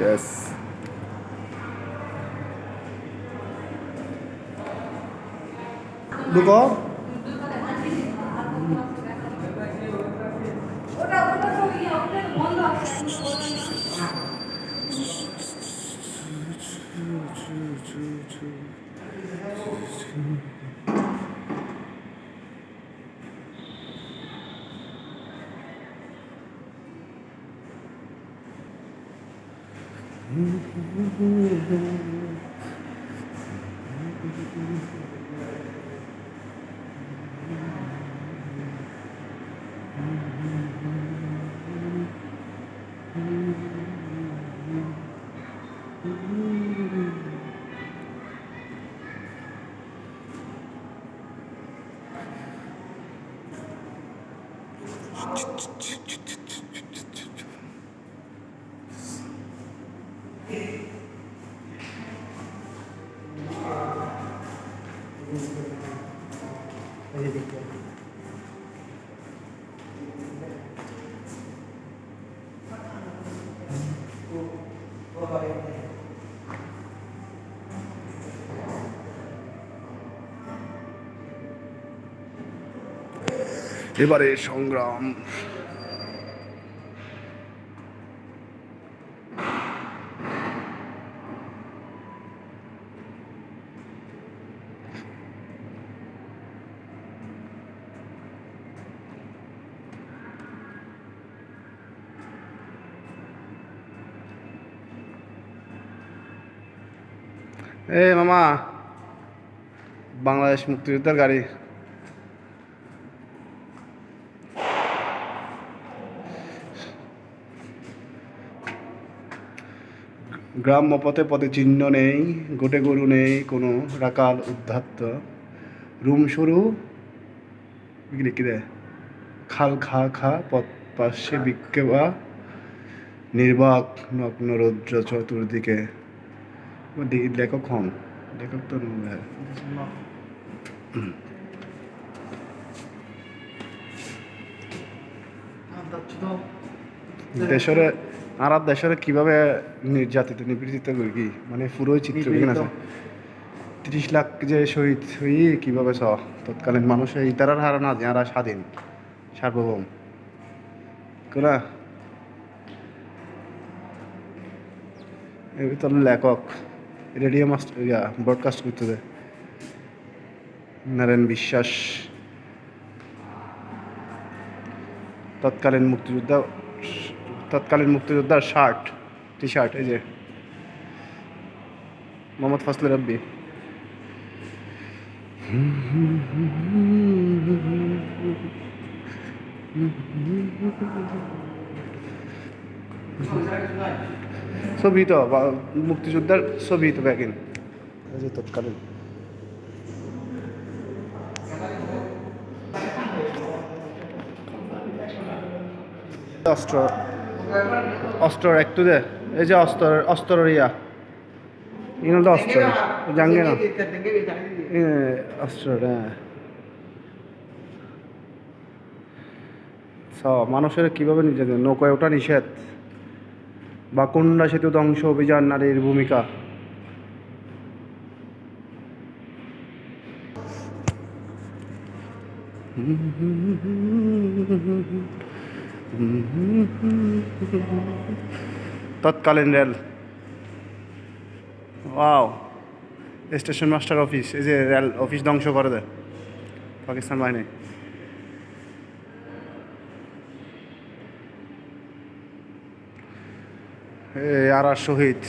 Yes. ঢুকো এই যে দেখতে এবারে সংগ্রাম। এ মামা, বাংলাদেশ মুক্তিযোদ্ধার গাড়ি। গ্রাম্য পথে পথে চিহ্ন নেই, গোটে গরু নেই, কোনো রাকাল উদ্ধাত্ত। রুম সরু খাল খা খা, পথ পাশে বিক্ষেপা নির্বাক, নগ্ন রৌদ্র চতুর্দিকে। লেখক হন লেখক তো। দেশরে আর আর দেশরে কীভাবে নির্যাতিত নিপীড়িত কি মানে পুরোই চিত্র আছে তিরিশ লাখ যে শহীদ হই কীভাবে ছ তৎকালীন মানুষের ইতারার হারা না যারা স্বাধীন সার্বভৌম কোনা এই তোর লেখক রেডিও মাস্টার ইয়া ব্রডকাস্ট করতে দেয় নারায়ণ বিশ্বাস। তৎকালীন মুক্তিযোদ্ধা, তৎকালীন মুক্তিযোদ্ধার শার্ট টি শার্ট এই যে। মোহাম্মদ ফসল রব্বি। ছবি তো বা- মুক্তিযোদ্ধার ছবি তো ব্যাগিন। এই যে তৎকালীন। অস্ত্র অস্ত্র একটু দে এই যে অস্ত্র অস্ত্র ইয়া ইনো তো অস্ত্র জাঙ্গে না। অস্ত্র হ্যাঁ মানুষের কীভাবে নির্যাতন নৌকায় ওঠা নিষেধ? বা কুন্ডা সেতু ধ্বংস অভিযান নারীর ভূমিকা? তৎকালীন rail. Wow. Station master office, এই যে রেল, অফিস ধ্বংস করে দেয় পাকিস্তান বাহিনী। আর শহীদ,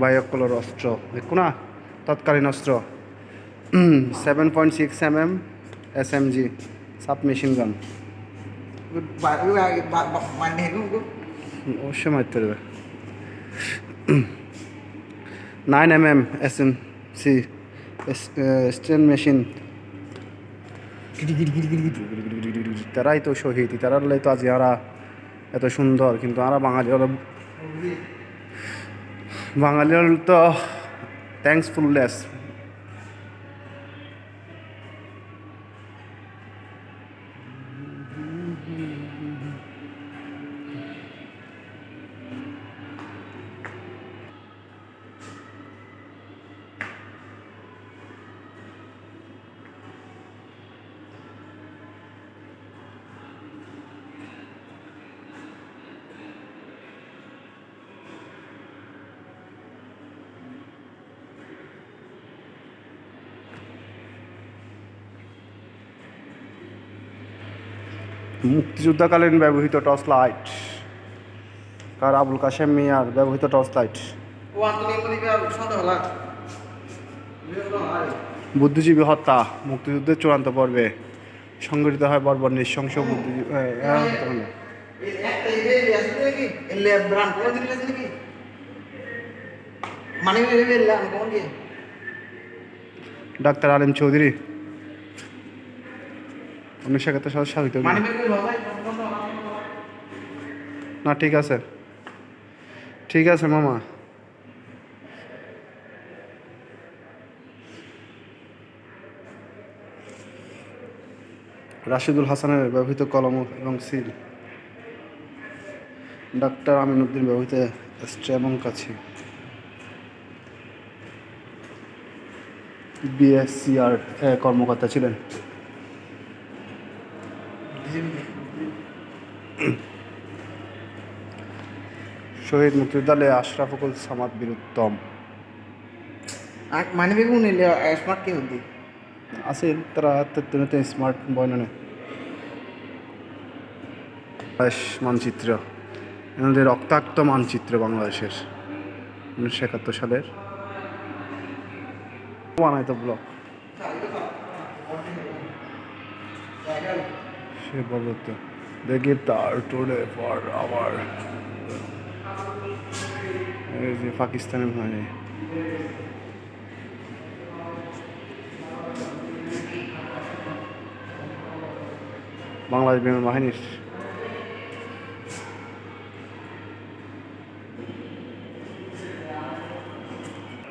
বায়কলর অস্ত্র। দেখো না, তৎকালীন অস্ত্র। Seven point six M M S M G sub machine gun অবশ্যই মারতে পারবে nine M M S M C sten machine তারাই তো শহীদ, তারার লাই তো আজ আরা এত সুন্দর কিন্তু আমরা বাঙালি হলো বাঙালি হল তো থ্যাঙ্কসফুলনেস মুক্তিযুদ্ধকালীন ব্যবহৃত টর্চ লাইট। কার আবুল কাশেম মিয়ার ব্যবহৃত টর্চ লাইট? বুদ্ধিজীবী হত্যা মুক্তিযুদ্ধের চূড়ান্ত পর্বে সংগঠিত হয় বর্বর নৃশংস বুদ্ধিজীবী এ, এ, তখন উনিশশো একাত্তর সালে না ঠিক আছে। ঠিক আছে মামা। রাশিদুল হাসানের ব্যবহৃত কলম এবং সিল। ডাক্তার আমিনুদ্দিন ব্যবহৃত এবং কাছি। বিএসসিআর কর্মকর্তা ছিলেন। শহীদ মুক্তিযোদ্ধা আশরাফুল সামাদ বীরুত্তম। মানে এলে স্মার্ট কি হদি আছে তারা তেত্তরতে স্মার্ট বয়ননে মানচিত্র। এনাদের রক্তাক্ত মানচিত্র বাংলাদেশের। উনিশশো একাত্তর সালের। বানাইতো ব্লক। সে পর্বত দেখি তার টোলে ফর আবার। যে পাকিস্তানে ভাই। বাংলাদেশ বিমান বাহিনীর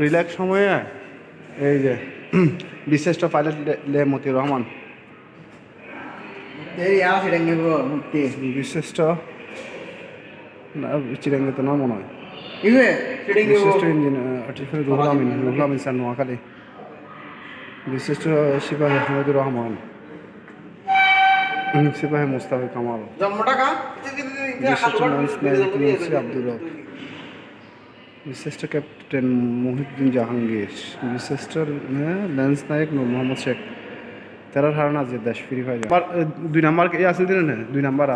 রিল্যাক্স সময়ে এই যে, বিশিষ্ট পাইলট লে মতিউর রহমান এই ইয়া সেটা নেব মুক্তি বিশিষ্ট না চিরাঙ্গে তো না মনে হয় বিশিষ্ট engineer artificial Ruhul Amin Ruhul Amin sir Noakhali. বিশিষ্ট সিপাহী আহমেদুর রহমান। সিপাহী মুস্তাফি কামাল। বিশিষ্ট মুন্সি আব্দুর রব। বিশিষ্ট ক্যাপ্টেন মহিউদ্দিন জাহাঙ্গীর। বিশিষ্ট হ্যাঁ, লেন্স নায়ক নূর মোহাম্মদ শেখ। তেরার হারানা যে দেশ ফ্রি ফায়ার দুই নাম্বার এ আছে দিলেন না? দুই নাম্বার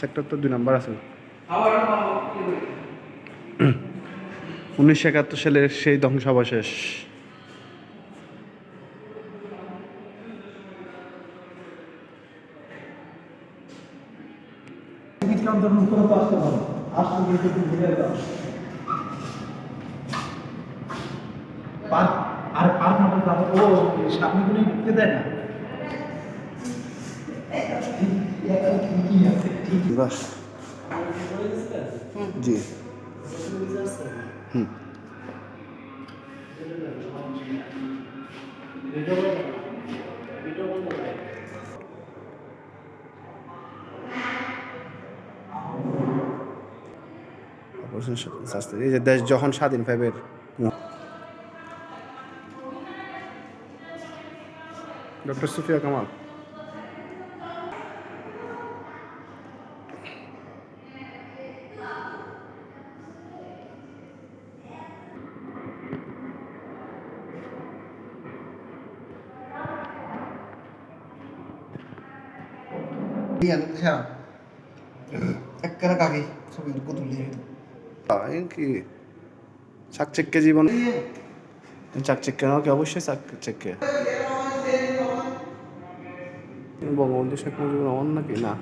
সেক্টর তো দুই নাম্বার আছে উনিশশো একাত্তর সালের সেই ধ্বংসাবশেষ। পার্ক আর পার্ক মতো যাব ও সামনে গুলো ঢুকতে দেয় না। যখন স্বাধীন পাইবের ডক্টর সুফিয়া কামাল। কি? চাকচিক্যে জীবন চাকচিক্যে নাও কি? অবশ্যই চাকচিক্যে। বঙ্গবন্ধু শেখ মুজিবুর রহমান নাকি? না।